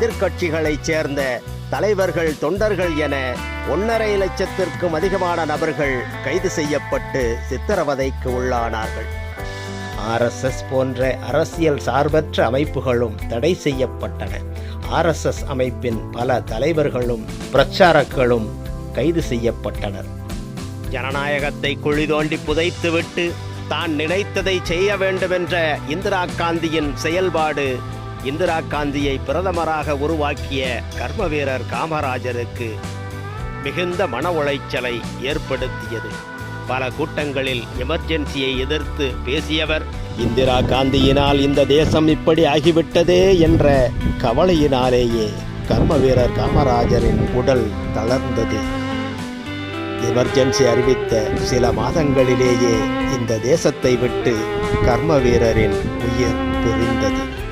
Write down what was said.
எதிர்க்கட்சிகளைச் சேர்ந்த தலைவர்கள் தொண்டர்கள் என ஒன்றரை லட்சத்திற்கும் அதிகமான நபர்கள் கைது செய்யப்பட்டு சித்திரவதைக்கு உள்ளானார்கள். ஆர்எஸ்எஸ் போன்ற அரசியல் சார்பற்ற அமைப்புகளும் தடை செய்யப்பட்டன. ஆர்எஸ்எஸ் அமைப்பின் பல தலைவர்களும் பிரச்சாரக்களும் கைது செய்யப்பட்டனர். ஜனநாயகத்தை குழி தோண்டி புதைத்துவிட்டு தான் நினைத்ததை செய்ய வேண்டுமென்ற இந்திரா காந்தியின் செயல்பாடு இந்திரா காந்தியை பிரதமராக உருவாக்கிய கர்ம வீரர் காமராஜருக்கு மிகுந்த மன உளைச்சலை ஏற்படுத்தியது. பல கூட்டங்களில் எமர்ஜென்சியை எதிர்த்து பேசியவர் இந்திரா காந்தியினால் இந்த தேசம் இப்படி ஆகிவிட்டதே என்ற கவலையினாலேயே கர்ம வீரர் காமராஜரின் உடல் தளர்ந்தது. எமர்ஜென்சி அறிவித்த சில மாதங்களிலேயே இந்த தேசத்தை விட்டு கர்ம வீரரின் உயிர் பிரிந்தது.